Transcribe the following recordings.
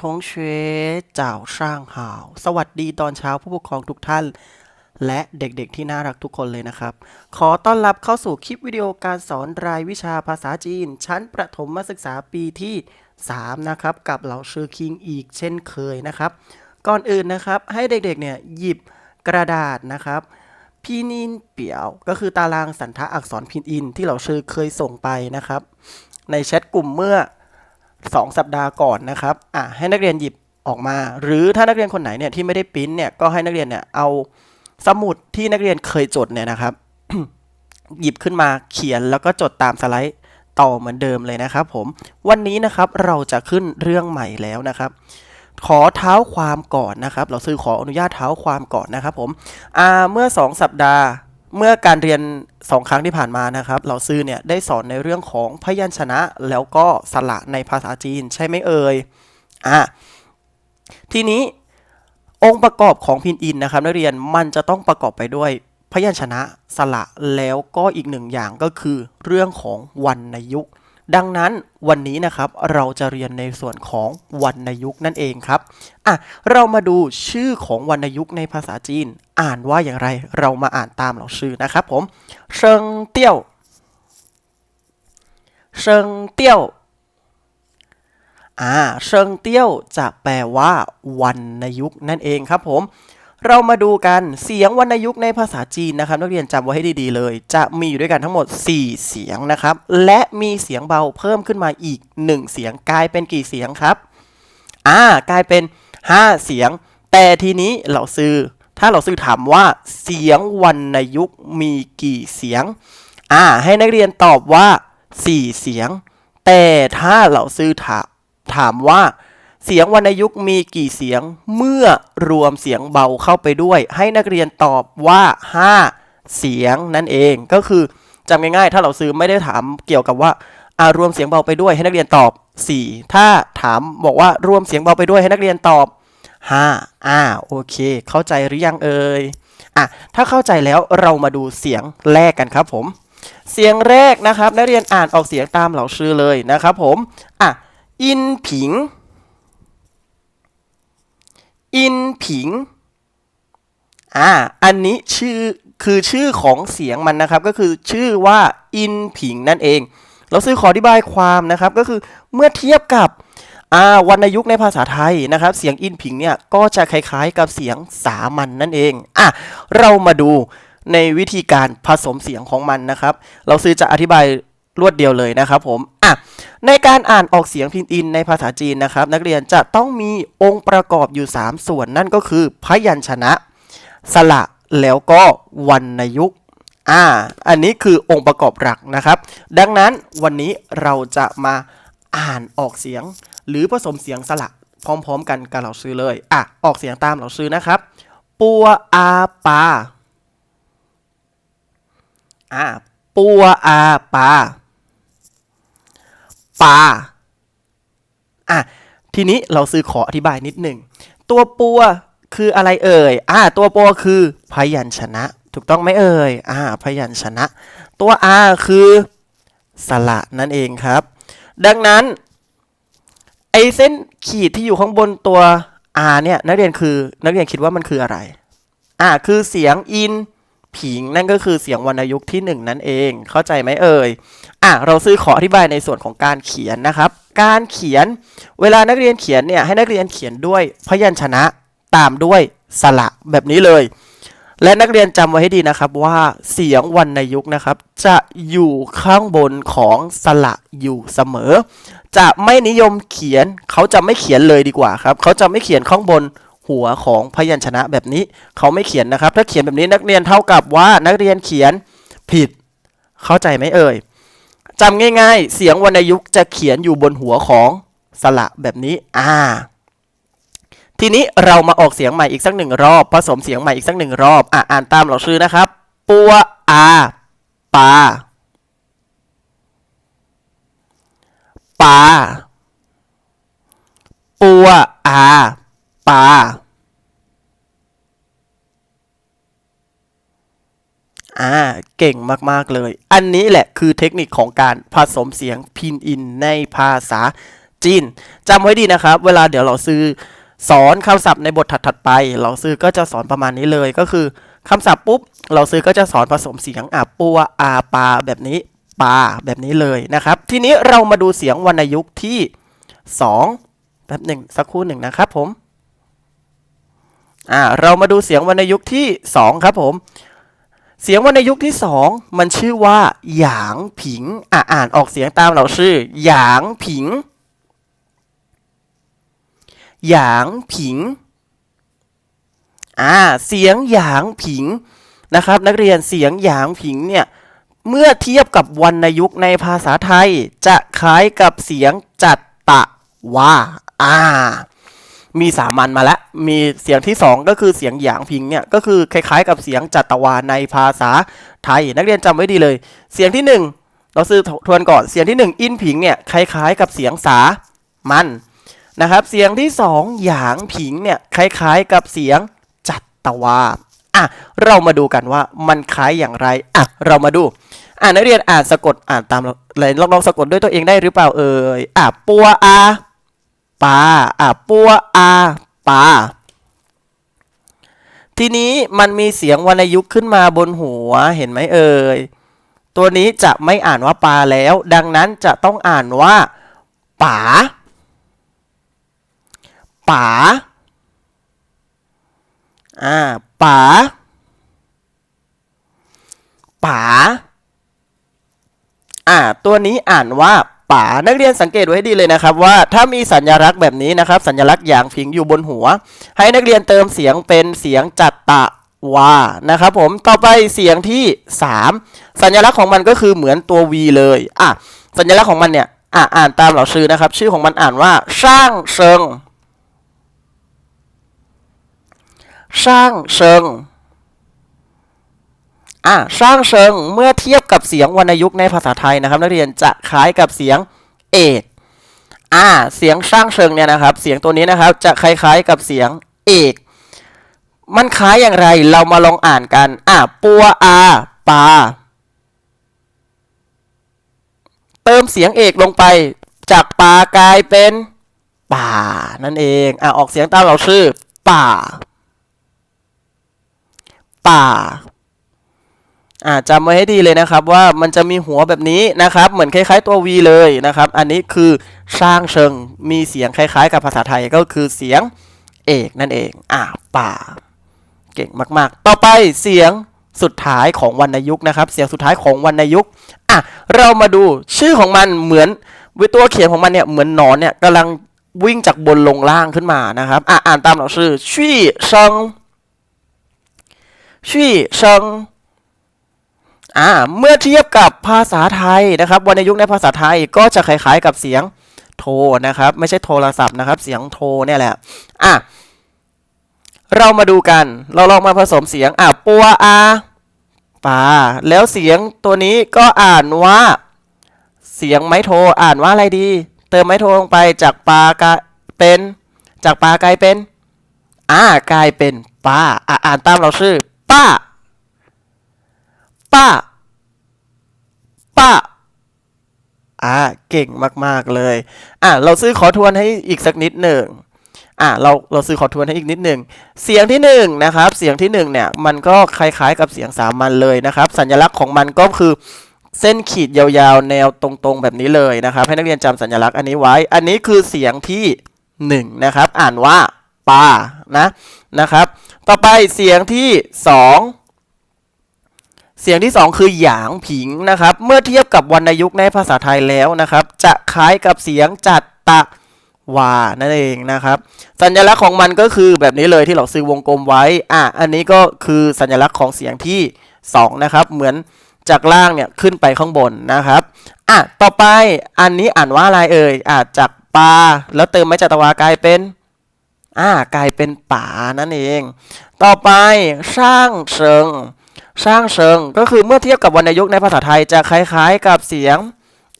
ทงเชเจ้าช่างหาว สวัสดีตอนเช้าผู้ปกครองทุกท่าน และเด็กๆที่น่ารักทุกคนเลยนะครับ ขอต้อนรับเข้าสู่คลิปวิดีโอการสอนรายวิชาภาษาจีน ชั้นประถมศึกษาปีที่ 3 นะครับ กับเหล่าชื่อคิงอีกเช่นเคยนะครับ ก่อนอื่นนะครับให้เด็กๆเนี่ยหยิบกระดาษนะครับพินินเปียว ก็คือตารางสันทะอักษรพินอินที่เราชื่อเคยส่งไปนะครับ ในแชทกลุ่มเมื่อ 2 สัปดาห์ก่อนนะครับอะให้นักเรียนหยิบออกมา หรือถ้านักเรียนคนไหนเนี่ยที่ไม่ได้ปริ้นเนี่ยก็ให้นักเรียนเนี่ยเอาสมุดที่นักเรียนเคยจดเนี่ยนะครับ หยิบขึ้นมาเขียนแล้วก็จดตามสไลด์ต่อเหมือนเดิมเลยนะครับผมวันนี้นะครับเราจะขึ้นเรื่องใหม่แล้วนะครับ ขอเท้าความก่อนนะครับ เราซื้อขออนุญาตเท้าความก่อนนะครับผมอ่าเมื่อ 2 สัปดาห์ เมื่อการเรียน 2 ครั้งที่ผ่านมานะครับเราซื้อเนี่ยได้สอนในเรื่องของพยัญชนะแล้วก็สระในภาษาจีนใช่ไหมเอ่ยอะทีนี้องค์ประกอบของพินอินนะครับนักเรียนมันจะต้องประกอบไปด้วยพยัญชนะสระแล้วก็อีกหนึ่งอย่างก็คือเรื่องของวรรณยุกต์ ดังนั้นวันนี้นะครับเราจะเรียนในส่วนของวรรณยุกต์นั่นเองครับอะเรามาดูชื่อของวรรณยุกต์ในภาษาจีน อ่านว่าอย่างไรเรามาอ่านตามเหล่าชื่อนะครับผมเชิงเตี้ยวเชิงเตี้ยวอ่าเชิงเตี้ยวจะแปลว่าวรรณยุกต์นั่นเองครับผม เรามาดูกันเสียงวรรณยุกต์ในภาษาจีนนะครับนักเรียนจำไว้ให้ดีๆเลย จะมีอยู่ด้วยกันทั้งหมด 4 เสียงนะครับ และมีเสียงเบาเพิ่มขึ้นมาอีก 1 เสียงกลายเป็นกี่เสียงครับอ่ากลายเป็น 5 เสียง แต่ทีนี้เราซื้อ ถ้าเราซื้อถามว่าเสียงวรรณยุกต์มีกี่เสียงอ่าให้นักเรียนตอบว่า 4 เสียง แต่ถ้าเราซื้อถามถามว่า เสียงวรรณยุกต์มีกี่เสียงเมื่อรวมเสียงเบาเข้าไปด้วย ให้นักเรียนตอบว่า 5 เสียงนั่นเองก็คือจำง่ายๆ ถ้าเราซื้อไม่ได้ถามเกี่ยวกับว่าอารวมเสียงเบาไปด้วยให้นักเรียนตอบ 4 ถ้าถามบอกว่ารวมเสียงเบาไปด้วยให้นักเรียนตอบ 5 อ่าโอเค เข้าใจหรือยังเอ่ยอะถ้าเข้าใจแล้วเรามาดูเสียงแรกกันครับผม เสียงแรกนะครับ นักเรียนอ่านออกเสียงตามเหล่าชื่อเลยนะครับผมอะอินผิง อินผิง อ่า อันนี้ชื่อคือชื่อของเสียงมันนะครับ ก็คือชื่อว่าอินผิงนั่นเอง เราซื้อขออธิบายความนะครับ ก็คือเมื่อเทียบกับอ่าวรรณยุกต์ในภาษาไทยนะครับ เสียงอินผิงเนี่ยก็จะคล้ายๆกับเสียงสามัญนนั่นเอง อะ เรามาดูในวิธีการผสมเสียงของมันนะครับ เราซื้อจะอธิบายรวดเดียวเลยนะครับผม อะ ในการอ่านออกเสียงพินอินในภาษาจีนนะครับ นักเรียนจะต้องมีองค์ประกอบอยู่ 3 ส่วนนั่นก็คือ พยัญชนะ สระแล้วก็วรรณยุกต์อ่า อันนี้คือองค์ประกอบหลักนะครับ ดังนั้นวันนี้เราจะมาอ่านออกเสียง หรือผสมเสียงสระพร้อม ๆ กันกับเราซื้อเลย อะ ออกเสียงตามเราซื้อนะครับ ปัวอาปา อ่าปัวอาปา ปาอะทีนี้เราซื้อขออธิบายนิดหนึ่ง ตัวปัวคืออะไรเอ่ย อ่า ตัวปัวคือพยัญชนะ ถูกต้องไหมเอ่ย อ่า พยัญชนะ ตัวอาคือสระนั่นเองครับ ดังนั้นไอเส้นขีดที่อยู่ข้างบนตัว R เนี่ยนักเรียนคือนักเรียนคิดว่ามันคืออะไร อ่า คือเสียงอิน ผิง นั่นก็คือเสียงวรรณยุกต์ที่หนึ่งนั่นเอง เข้าใจไหมเอ่ยอะเราซื้อขออธิบายในส่วนของการเขียนนะครับ การเขียนเวลานักเรียนเขียนเนี่ยให้นักเรียนเขียนด้วยพยัญชนะตามด้วยสระแบบนี้เลย และนักเรียนจำไว้ให้ดีนะครับว่าเสียงวรรณยุกต์นะครับ จะอยู่ข้างบนของสระอยู่เสมอ จะไม่นิยมเขียนเขาจะไม่เขียนเลยดีกว่าครับ เขาจะไม่เขียนข้างบน หัวของพยัญชนะแบบนี้เขาไม่เขียนนะครับ ถ้าเขียนแบบนี้นักเรียนเท่ากับว่านักเรียนเขียนผิด เข้าใจไหมเอ่ยจำง่ายๆ เสียงวรรณยุกต์จะเขียนอยู่บนหัวของสระแบบนี้ อ่า ทีนี้เรามาออกเสียงใหม่อีกสักหนึ่งรอบ ผสมเสียงใหม่อีกสักหนึ่งรอบ อะอ่านตามเราชื่อนะครับ ปัวอาปาปาปัวอา ปาอ่าเก่งมาก ๆ เลย อันนี้แหละคือเทคนิคของการผสมเสียงพินอินในภาษาจีนจำไว้ดีนะครับ เวลาเดี๋ยวเราซื้อสอนคำศัพท์ในบทถัด ๆ ไป เราซื้อก็จะสอนประมาณนี้เลยก็คือคำศัพท์ปุ๊บ เราซื้อก็จะสอนผสมเสียงอะปัวอาปาแบบนี้ปาแบบนี้เลยนะครับ ทีนี้เรามาดูเสียงวรรณยุกต์ที่สองแป๊บหนึ่งสักครู่หนึ่งนะครับผม อ่าเรามาดูเสียงวรรณยุกต์ที่สองครับผม เสียงวรรณยุกต์ที่สองมันชื่อว่า หยางผิงอะอ่านออกเสียงตามเราชื่อ หยางผิง หยางผิงอ่าเสียงหยางผิงนะครับ นักเรียนเสียงหยางผิงเนี่ยเมื่อเทียบกับวรรณยุกต์ในภาษาไทย จะคล้ายกับเสียงจัตตะวาอ่า มีสามัญมาแล้วมีเสียงที่สองก็คือเสียงหยางพิงเนี่ยก็คือคล้ายๆ กับเสียงจัตวาในภาษาไทย นักเรียนจำไว้ดีเลย เสียงที่หนึ่งเราซื้อทวนก่อนเสียงที่หนึ่งอินผิงเนี่ยคล้ายๆ กับเสียงสามันนะครับ เสียงที่สองหยางผิงเนี่ยคล้ายๆ กับเสียงจัตวาอะเรามาดูกันว่ามันคล้ายอย่างไรอะเรามาดูอ่านักเรียนอ่านสะกดอ่านตามเลยลองลองสะกดด้วยตัวเองได้หรือเปล่าเอ่ยอะปัวอา ปาอะปัวอาปาทีนี้มันมีเสียงวรรณยุกต์ขึ้นมาบนหัวเห็นไหมเอ่ยตัวนี้จะไม่อ่านว่าปาแล้ว ดังนั้นจะต้องอ่านว่าป๋าป๋าอ่าป๋าป๋าอ่าตัวนี้อ่านว่า ป๋านักเรียนสังเกตไว้ให้ดีเลยนะครับว่าถ้ามีสัญลักษณ์แบบนี้นะครับ สัญลักษณ์อย่างผิงอยู่บนหัว ให้นักเรียนเติมเสียงเป็นเสียงจัตตะวานะครับผมต่อไปเสียงที่ 3 สัญลักษณ์ของมันก็คือเหมือนตัว V เลยอะสัญลักษณ์ของมันเนี่ยอะอ่านตามเหล่าชื่อนะครับ ชื่อของมันอ่านว่าช่างเชิงช่างเชิง อะช่างเชิงเมื่อเทียบกับเสียงวรรณยุกต์ในภาษาไทยนะครับ นักเรียนจะคล้ายกับเสียงเอกอ่าเสียงช่างเชิงเนี่ยนะครับ เสียงตัวนี้นะครับจะคล้ายๆกับเสียงเอก มันคล้ายอย่างไรเรามาลองอ่านกันอะปัวอาปาเติมเสียงเอกลงไปจากปากลายเป็นป่านั่นเองอะออกเสียงตามเราชื่อป่า ป่า อ่าจำไว้ให้ดีเลยนะครับว่ามันจะมีหัวแบบนี้นะครับ เหมือนคล้ายๆตัว V เลยนะครับ อันนี้คือช่างเชิงมีเสียงคล้ายๆ กับภาษาไทยก็คือเสียงเอกนั่นเอง อ่าป่า เก่งมากๆ ต่อไปเสียงสุดท้ายของวรรณยุกต์นะครับ เสียงสุดท้ายของวรรณยุกต์อะเรามาดูชื่อของมันเหมือนวิตัวเขียนของมันเนี่ยเหมือนหนอนเนี่ยกำลังวิ่งจากบนลงล่างขึ้นมานะครับ อะอ่านตามเราชื่อชี่เชิงชี่เชิง อ่าเมื่อเทียบกับภาษาไทยนะครับวรรณยุกต์ในภาษาไทยก็จะคล้ายๆกับเสียงโทรนะครับ ไม่ใช่โทรศัพท์นะครับ เสียงโทรเนี่ยแหละอะเรามาดูกัน เราลองมาผสมเสียงอะปัวอาปาแล้วเสียงตัวนี้ก็อ่านว่า เสียงไม้โทรอ่านว่าอะไรดี เติมไม้โทรลงไปจากปลากลายเป็นจากปลากลายเป็นอ่ากลายเป็นป้าอะอ่านตามเราชื่อป้า ป้า ป้า อ่า เก่งมาก ๆ เลย อะเราซื้อขอทวนให้อีกสักนิดหนึ่งอะเรา เราซื้อขอทวนให้อีกนิดหนึ่ง เสียงที่หนึ่งนะครับ เสียงที่หนึ่งเนี่ย มันก็คล้ายๆกับเสียงสามัญเลยนะครับ สัญลักษณ์ของมันก็คือเส้นขีดยาวๆ แนวตรงๆ แบบนี้เลยนะครับ ให้นักเรียนจำสัญลักษณ์อันนี้ไว้ อันนี้คือเสียงที่หนึ่งนะครับ อ่านว่าปานะ นะครับ ต่อไปเสียงที่สอง เสียงที่ 2 คือหยางผิงนะครับ เมื่อเทียบกับวรรณยุกต์ในภาษาไทยแล้วนะครับ จะคล้ายกับเสียงจัดตะวานั่นเองนะครับ สัญลักษณ์ของมันก็คือแบบนี้เลยที่เราซื้อวงกลมไว้อะอันนี้ก็คือสัญลักษณ์ของเสียงที่ 2 นะครับ เหมือนจากล่างเนี่ยขึ้นไปข้างบนนะครับอะต่อไปอันนี้อ่านว่าอะไรเอ่ยอะจากปลาแล้วเติมไม้จัตวากลายเป็นอ่ากลายเป็นป่านั่นเอง ต่อไปช่างเชิง ช่างเชิงก็คือเมื่อเทียบกับวรรณยุกต์ในภาษาไทยจะคล้ายๆกับเสียง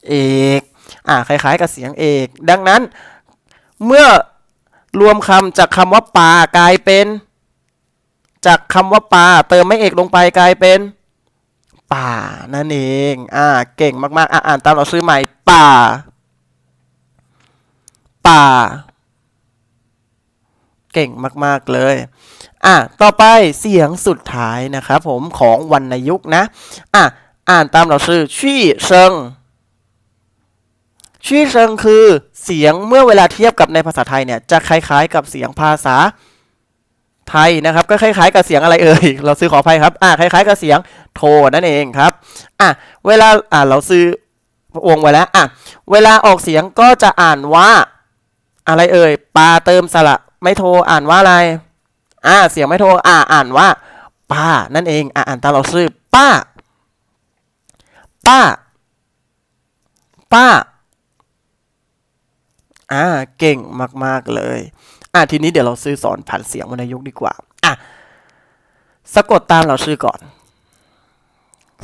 เอกอ่าคล้ายๆกับเสียงเอก ดังนั้น เมื่อรวมคำจากคำว่าป่ากลายเป็น จากคำว่าป่าเติมไม่เอกลงไปกลายเป็น ป่านั่นเองอ่าเก่งมากๆอ่าอ่านตามเราซื้อใหม่ป่า ป่า เก่งมากๆเลย อะต่อไปเสียงสุดท้ายนะครับผมของวรรณยุกต์นะอะอ่านตามเราชื่อชี่เซิงชี่เซิงคือเสียงเมื่อเวลาเทียบกับในภาษาไทยเนี่ยจะคล้ายๆ กับเสียงภาษาไทยนะครับก็คล้ายๆกับเสียงอะไรเอ่ยเราซื้อขออภัยครับอะคล้ายๆกับเสียงโทนั่นเองครับอะเวลาอะเราซื้อวงไว้แล้วอะเวลาออกเสียงก็จะอ่านว่าอะไรเอ่ยปลาเติมสระไม่โทอ่านว่าอะไร อ่าเสียงไม่โทรอ่าอ่านว่า ป้า นั่นเอง อ่าอ่านตามเราซื้อป้า ป้า ป้า อ่า เก่งมาก ๆ เลย อ่าทีนี้เดี๋ยวเราซื้อสอนผ่านเสียงวรรณยุกต์ดีกว่า อะสะกดตามเราชื่อก่อน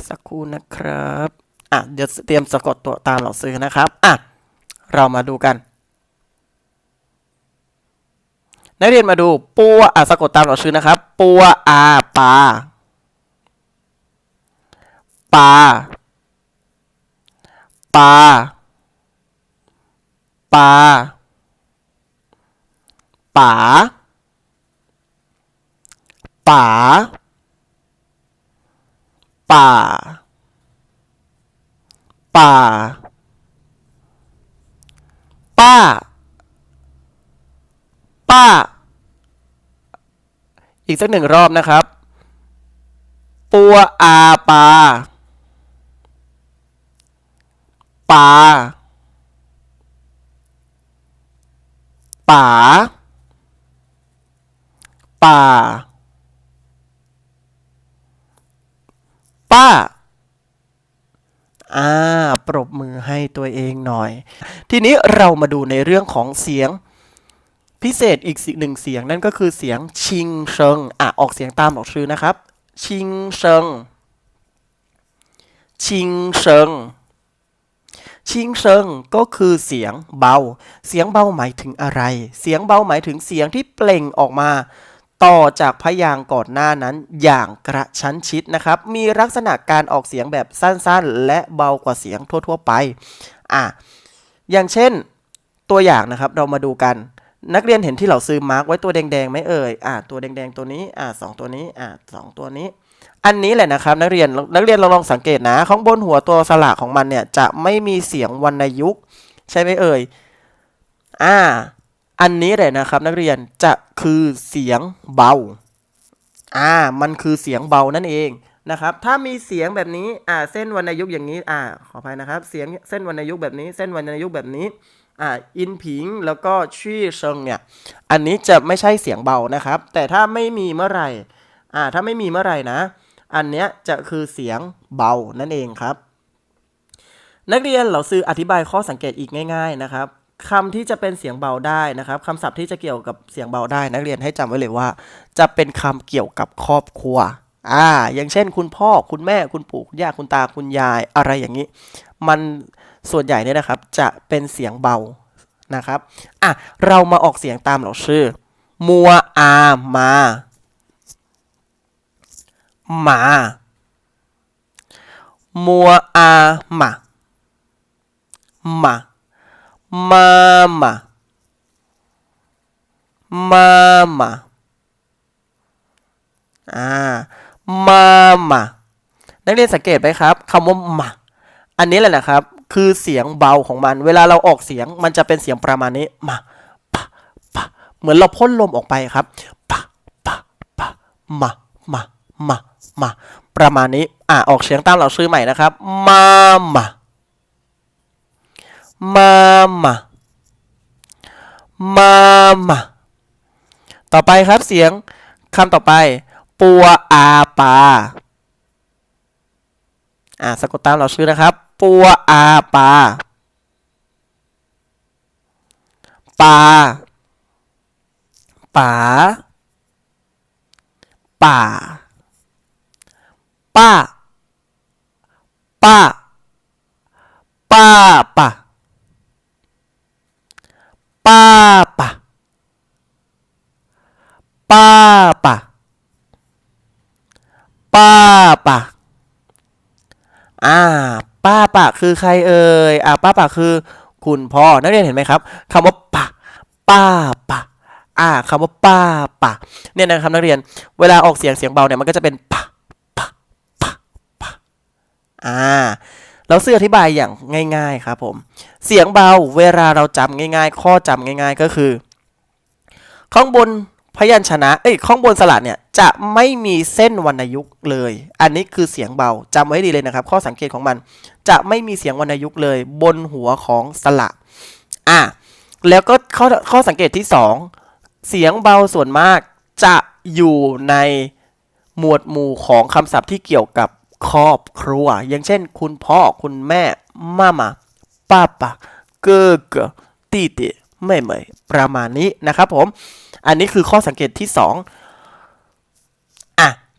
สักครู่นะครับ อะเดี๋ยวเตรียมสะกดตัวตามเราซื้อนะครับ อะเรามาดูกัน นักเรียนมาดูปัวอะสะกดตามเราชื่อนะครับ ปัวอาปาปาปาปาป๋าป๋าป่า ป่า ป้า ป้า อีกสักหนึ่งรอบนะครับปัวอาปาปาป๋าป่า ป้า อ่า ปรบมือให้ตัวเองหน่อย ทีนี้เรามาดูในเรื่องของเสียง พิเศษอีกหนึ่งเสียงนั่นก็คือเสียงชิงเชิงอะออกเสียงตามออกชื่อนะครับ ชิงเชิง ชิงเชิง ชิงเชิงก็คือเสียงเบา เสียงเบาหมายถึงอะไร เสียงเบาหมายถึงเสียงที่เปล่งออกมา ต่อจากพยางก่อนหน้านั้นอย่างกระชั้นชิดนะครับ มีลักษณะการออกเสียงแบบสั้นๆ และเบากว่าเสียงทั่วๆไป อะ อย่างเช่นตัวอย่างนะครับเรามาดูกัน นักเรียนเห็นที่เราซื้อมาร์กไว้ตัวแดงๆไหมเอ่ยอะตัวแดงๆตัวนี้อะสองตัวนี้อะสองตัวนี้ อันนี้แหละนะครับนักเรียนนักเรียนเราลองสังเกตนะ ข้างบนหัวตัวสระของมันเนี่ยจะไม่มีเสียงวรรณยุกต์ใช่ไหมเอ่ยอ่า อันนี้เลยนะครับ นักเรียนจะคือเสียงเบาอ่ามันคือเสียงเบานั่นเองนะครับ ถ้ามีเสียงแบบนี้อ่าเส้นวรรณยุกต์อย่างนี้อ่าขออภัยนะครับ เสียงเส้นวรรณยุกต์แบบนี้ เส้นวรรณยุกต์แบบนี้ อ่าอินผิงแล้วก็ชี่เชิงเนี่ย อันนี้จะไม่ใช่เสียงเบานะครับ แต่ถ้าไม่มีเมื่อไหร่อ่าถ้าไม่มีเมื่อไหร่นะ อันเนี้ยจะคือเสียงเบานั่นเองครับ นักเรียนเราซื้ออธิบายข้อสังเกตอีกง่าย ๆนะครับคำที่จะเป็นเสียงเบาได้นะครับคำศัพท์ที่จะเกี่ยวกับเสียงเบาได้ นักเรียนให้จำไว้เลยว่า จะเป็นคำเกี่ยวกับครอบครัว อ่า อย่างเช่น คุณพ่อคุณแม่คุณปู่คุณย่าคุณตาคุณยายอะไรอย่างนี้ มันส่วนใหญ่เนี่ยนะครับจะเป็นเสียงเบานะครับอะเรามาออกเสียงตามเราชื่อ มัวอามาหมามัวอาหมาหมามามามามาอ่า มามานักเรียนสังเกตไหมครับคำว่ามาอันนี้แหละนะครับ คือเสียงเบาของมัน เวลาเราออกเสียงมันจะเป็นเสียงประมาณนี้มาปะปะเหมือนเราพ่นลมออกไปครับปะปะปะมามามามาประมาณนี้อ่าออกเสียงตามเราชื่อใหม่นะครับ มามามามามามาต่อไปครับเสียงคำต่อไป ปัวอาปา อ่าสะกดตามเราชื่อนะครับ ปัวอาปา ปาป๋าป่า ป้า ป้า ป้าป่าป้าป่าป้าป่า ป้าป่าอ่า ป้าป่าคือใครเอ่ย อ่าป้าป่าคือ คุณพ่อ นักเรียนเห็นไหมครับคำว่าป่าป้าปะ อ่าคำว่าป้าปะ เนี่ยนะครับนักเรียน เวลาออกเสียงเสียงเบาเนี่ยมันก็จะเป็นปะปะปะปะอ่าเราซื้ออธิบายอย่างง่าย ๆ ครับผม เสียงเบาเวลาเราจำง่าย ๆ ข้อจำง่าย ๆ ก็คือ ข้างบนพยัญชนะ เอ้ย ข้างบนสระเนี่ย จะไม่มีเส้นวรรณยุกต์เลย อันนี้คือเสียงเบาจำไว้ดีเลยนะครับ ข้อสังเกตของมัน จะไม่มีเสียงวรรณยุกต์เลย บนหัวของสระอะแล้วก็ข้อข้อสังเกตที่สองเสียงเบาส่วนมากจะอยู่ในหมวดหมู่ของคำศัพท์ที่เกี่ยวกับครอบครัว อย่างเช่น คุณพ่อคุณแม่มามาป้าปะเกอเกอตีตีไม่ไม่ประมาณนี้นะครับผม อันนี้คือข้อสังเกตที่สอง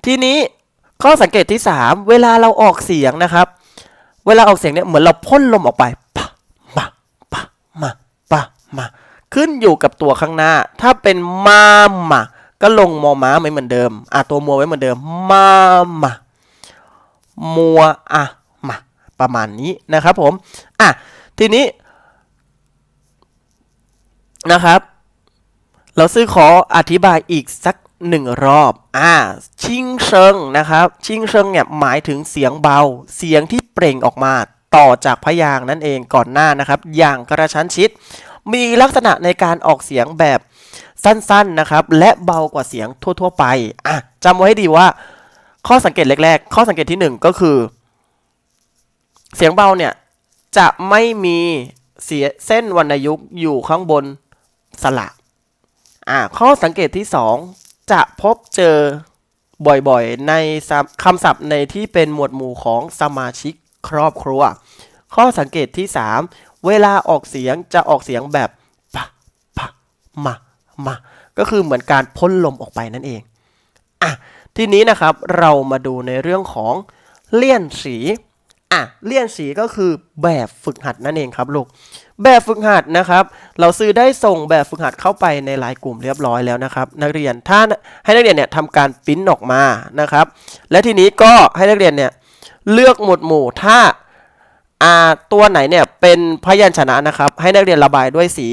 ทีนี้ข้อสังเกตที่สามเวลาเราออกเสียงนะครับ เวลาออกเสียงเนี่ยเหมือนเราพ่นลมออกไปปะมาปะมาปะมาขึ้นอยู่กับตัวข้างหน้า ถ้าเป็นมามาก็ลงมอม้าไม่เหมือนเดิมอะตัวมัวไว้เหมือนเดิมมามามัวอะมาประมาณนี้นะครับผมอะทีนี้นะครับ เราซื้อขออธิบายอีกสัก หนึ่งรอบ อ่า ชิงเชิงนะครับ ชิงเชิงเนี่ยหมายถึงเสียงเบา เสียงที่เปล่งออกมาต่อจากพยางนั่นเองก่อนหน้านะครับ อย่างกระชั้นชิด มีลักษณะในการออกเสียงแบบสั้นๆนะครับ และเบากว่าเสียงทั่ว ๆ ไป อะจำไว้ให้ดีว่า ข้อสังเกตแรก ๆ ข้อสังเกตที่หนึ่งก็คือ เสียงเบาเนี่ย จะไม่มีเสียเส้นวรรณยุกต์อยู่ข้างบนสระอ่าข้อสังเกตที่ 2 จะพบเจอบ่อยๆ ในคำศัพท์ในที่เป็นหมวดหมู่ของสมาชิกครอบครัว ข้อสังเกตที่ 3 เวลาออกเสียงจะออกเสียงแบบปะปะมามาก็คือเหมือนการพ่นลมออกไปนั่นเองอะทีนี้นะครับเรามาดูในเรื่องของเลี่ยนสีอะเลี่ยนสีก็คือแบบฝึกหัดนั่นเองครับลูก แบบฝึกหัดนะครับ เราซื้อได้ส่งแบบฝึกหัดเข้าไปในไลน์กลุ่มเรียบร้อยแล้วนะครับ นักเรียนถ้าให้นักเรียนเนี่ยทำการปริ้นออกมานะครับ และทีนี้ก็ให้นักเรียนเนี่ยเลือกหมวดหมู่ถ้าอ่าตัวไหนเนี่ยเป็นพยัญชนะนะครับ ให้นักเรียนระบายด้วยสี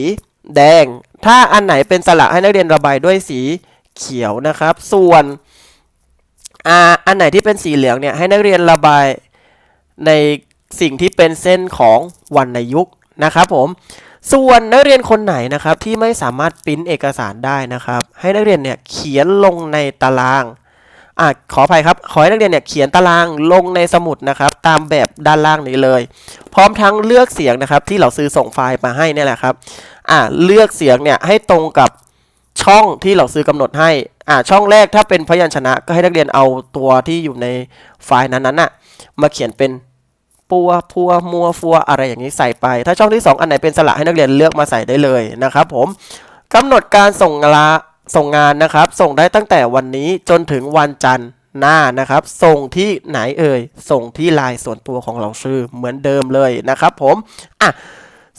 แดง ถ้าอันไหนเป็นสระให้นักเรียนระบายด้วยสีเขียวนะครับ ส่วนอ่าอันไหนที่เป็นสีเหลืองเนี่ยให้นักเรียนระบายในสิ่งที่เป็นเส้นของวรรณยุกต์ นะครับผมส่วนนักเรียนคนไหนนะครับที่ไม่สามารถปริ้นเอกสารได้นะครับ ให้นักเรียนเนี่ยเขียนลงในตารางอะขออภัยครับ ขอให้นักเรียนเนี่ยเขียนตารางลงในสมุดนะครับ ตามแบบด้านล่างนี้เลย พร้อมทั้งเลือกเสียงนะครับ ที่เราซื้อส่งไฟล์มาให้นี่แหละครับอะเลือกเสียงเนี่ยให้ตรงกับช่องที่เราซื้อกำหนดให้อะช่องแรกถ้าเป็นพยัญชนะก็ให้นักเรียนเอาตัวที่อยู่ในไฟล์นั้นๆน่ะมาเขียนเป็น ปัวพัวมัวฟัวอะไรอย่างนี้ใส่ไป ถ้าช่องที่ 2 อันไหนเป็นสระให้นักเรียนเลือกมาใส่ได้เลยนะครับผมกำหนดการส่งลาส่งงานนะครับ ส่งได้ตั้งแต่วันนี้จนถึงวันจันทร์หน้านะครับ ส่งที่ไหนเอ่ย ส่งที่ไลน์ส่วนตัวของเราซื้อเหมือนเดิมเลยนะครับผมอะ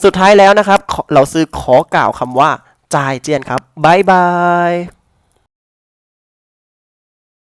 สุดท้ายแล้วนะครับ เราซื้อขอกล่าวคำว่าจ่ายเจียนครับบายบาย